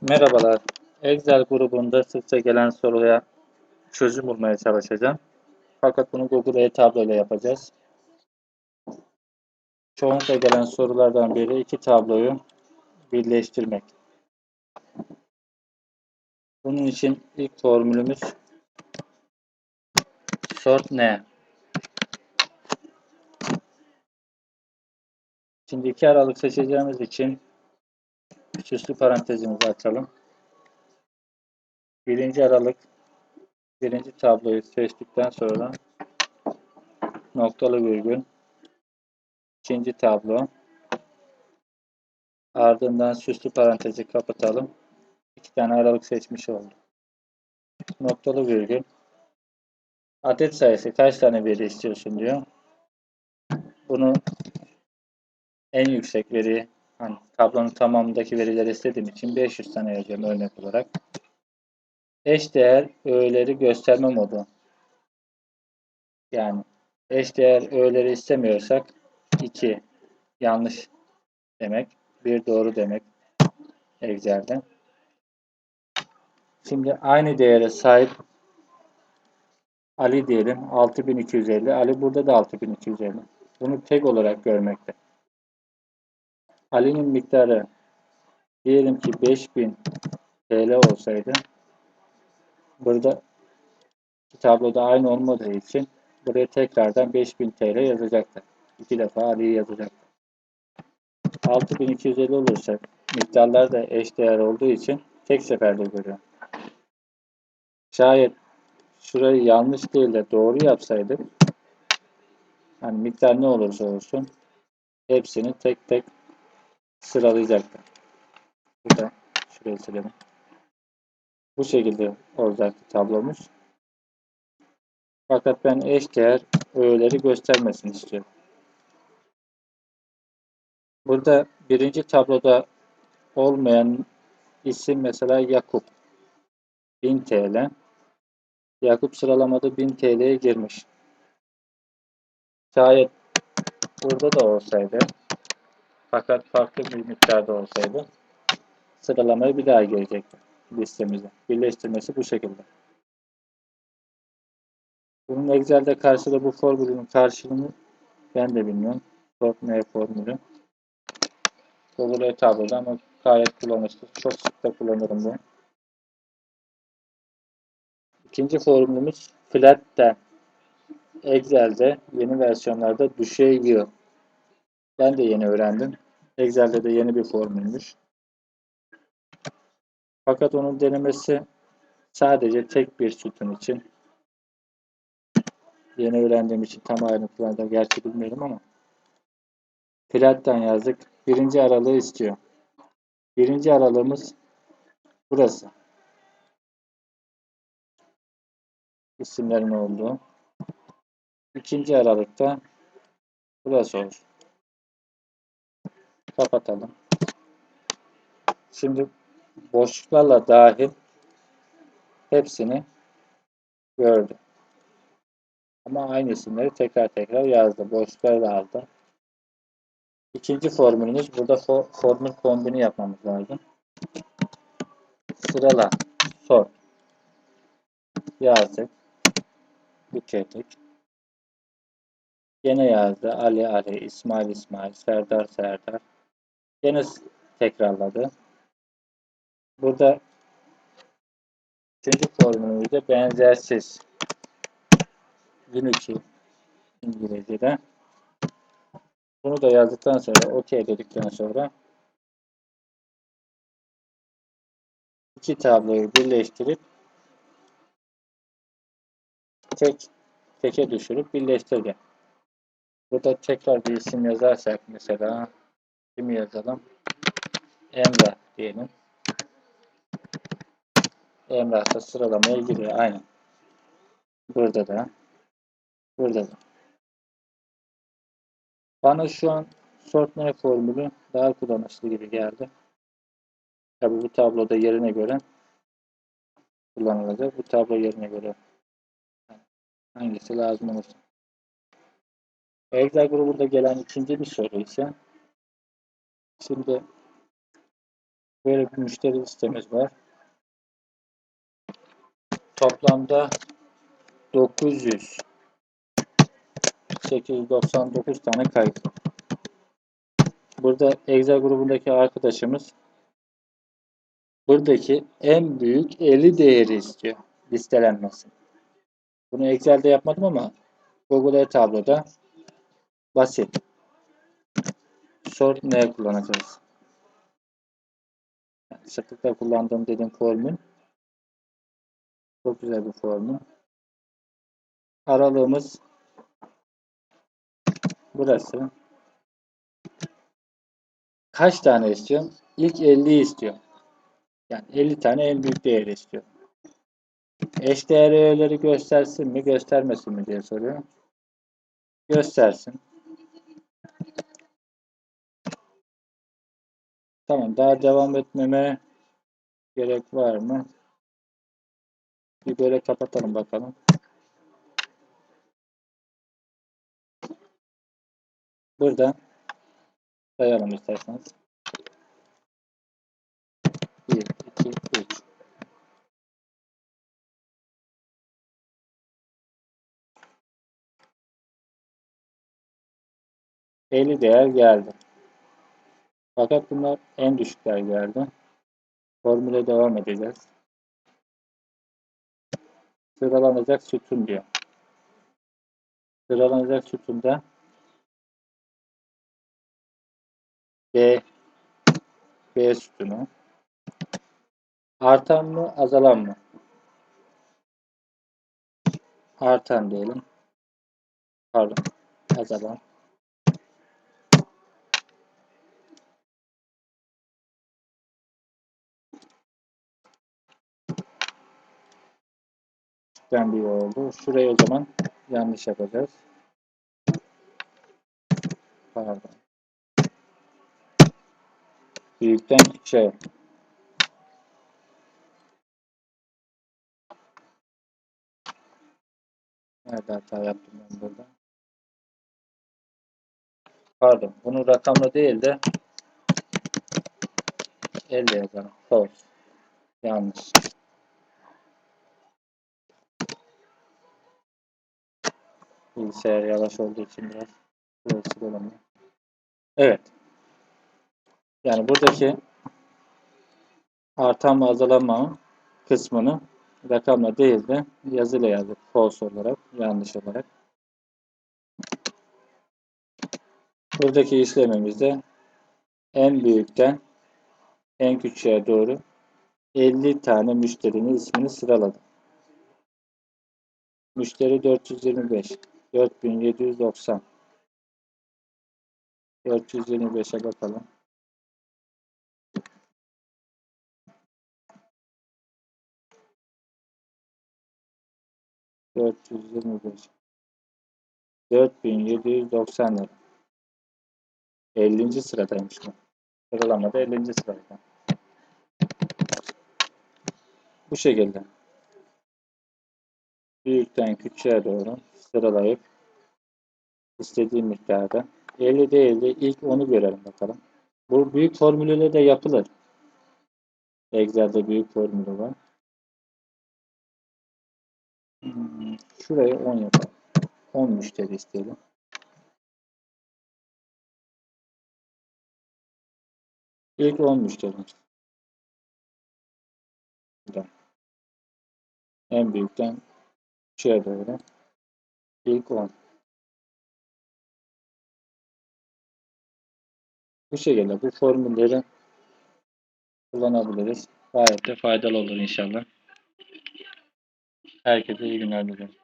Merhabalar. Excel grubunda sıkça gelen soruya çözüm bulmaya çalışacağım. Fakat bunu Google e-tablo ile yapacağız. Çoğunlukla gelen sorulardan biri iki tabloyu birleştirmek. Bunun için ilk formülümüz sort ne? Şimdi iki aralık seçeceğimiz için süslü parantezimizi açalım. Birinci aralık birinci tabloyu seçtikten sonra noktalı virgül ikinci tablo ardından süslü parantezi kapatalım. İki tane aralık seçmiş olduk. Noktalı virgül adet sayısı kaç tane veri istiyorsun diyor. Bunu en yüksek veri hani tablonun tamamındaki verileri istediğim için 500 tane yazıyorum örnek olarak. Eş değer öğeleri gösterme modu. Yani eş değer öğeleri istemiyorsak 2 yanlış demek, bir doğru demek Excel'de. Şimdi aynı değere sahip Ali diyelim 6250. Ali burada da 6250. Bunu tek olarak görmekte. Ali'nin miktarı diyelim ki 5000 TL olsaydı burada tabloda aynı olmadığı için buraya tekrardan 5000 TL yazacaktı. İki defa Ali'yi yazacaktı. 6250 olursa miktarlar da eş değer olduğu için tek seferde görüyor. Şayet şurayı yanlış değil de doğru yapsaydık hani miktar ne olursa olsun hepsini tek tek sıralayacaktı. Burada şurayı silelim. Bu şekilde olacaktı tablomuz. Fakat ben eş değer öğeleri göstermesini istiyorum. Burada birinci tabloda olmayan isim mesela Yakup. 1000 TL. Yakup sıralamada 1000 TL'ye girmiş. Şayet burada da olsaydı fakat farklı bir miktarda olsaydı sıralamaya bir daha gelecekti listemize. Birleştirmesi bu şekilde. Bunun Excel'de karşılığı bu formülün karşılığını ben de bilmiyorum. Sort ne formülü. Google tabloda ama gayet kullanışlı. Çok sık da kullanırım bu. İkinci formülümüz Flat'ten. Excel'de yeni versiyonlarda düşeyiyor. Ben de yeni öğrendim. Excel'de de yeni bir formülmüş. Fakat onun denemesi sadece tek bir sütun için. Yeni öğrendiğim için tam ayrıntılarda gerçi bilmiyorum ama Flat'tan yazdık. Birinci aralığı istiyor. Birinci aralığımız burası. İsimlerin olduğu. İkinci aralıkta burası olsun. Kapatalım. Şimdi boşluklarla dahil hepsini gördü. Ama aynı isimleri tekrar tekrar yazdı. Boşlukları da aldı. İkinci formülümüz burada for, formül kombini yapmamız lazım. Sırala, sort yazdık. Bitirdik. Gene yazdı. Ali Ali, İsmail İsmail, Serdar Serdar. Gene tekrarladı. Burada üçüncü formülümüzde benzersiz. Unity İngilizce'de. Bunu da yazdıktan sonra OK dedikten sonra iki tabloyu birleştirip tek teke düşürüp birleştirdi. Burada tekrar bir isim yazarsak mesela kimi yazalım? Emrah diyelim. Emrah da sıralamaya giriyor. Aynen. Burada da. Burada da. Bana şu an sortname formülü daha kullanışlı gibi geldi. Tabi bu tabloda yerine göre kullanılacak. Bu tablo yerine göre hangisi lazım olursa. Excel grubunda gelen ikinci bir soru ise şimdi Böyle bir müşteri listemiz var. Toplamda 900 899 tane kayıt. Burada Excel grubundaki arkadaşımız buradaki en büyük 50 değeri istiyor listelenmesi. Bunu Excel'de yapmadım ama Google tabloda basit. Sort ne kullanacağız? Yani sıklıkla kullandığım dediğim formül çok güzel bir formül. Aralığımız burası. Kaç tane istiyorum? İlk 50 istiyor. Yani 50 tane en büyük değeri istiyor. Eş değer öğeleri göstersin mi, göstermesin mi diye soruyor. Göstersin. Tamam, daha devam etmeme gerek var mı? Bir böyle kapatalım bakalım. Buradan sayalım isterseniz. 1, 2, 3. Belli değer geldi. Fakat bunlar en düşükler geldi. Formüle devam edeceğiz. Sıralanacak sütun diyor. Sıralanacak sütunda B B sütunu artan mı azalan mı? Artan diyelim. Pardon. Azalan. Ben bir oldu. Şurayı o zaman yanlış yapacağız. Pardon. Büyükten küçüğe. Nerede hata yaptım ben burada? Pardon. Bunu rakamla değil de elle yazalım. False. Yanlış. Bilgisayar yavaş olduğu için biraz burası dolanıyor. Evet. Yani buradaki artan mı azalan mı kısmını rakamla değil de yazıyla yazdık. False olarak, yanlış olarak. Buradaki işlemimizde en büyükten en küçüğe doğru 50 tane müşterinin ismini sıraladım. Müşteri 425, 4790. 425'e bakalım. Dört yüz yirmi beş. Dört bin yedi yüz doksan lira. 50. sıradaymış bu. Sıralamada 50. sırada. Bu şekilde. Büyükten küçüğe doğru sıralayıp istediğim miktarda 50 değil de ilk onu görelim bakalım. Bu büyük formülüyle de yapılır. Excel'de büyük formülü var. Hmm, Şuraya 10 yapalım. 10 müşteri isteyelim. İlk 10 müşteri. En büyükten küçüğe doğru. İlk 10. Bu şekilde bu formülleri kullanabiliriz. Gayet de faydalı olur inşallah. Herkese iyi günler dilerim.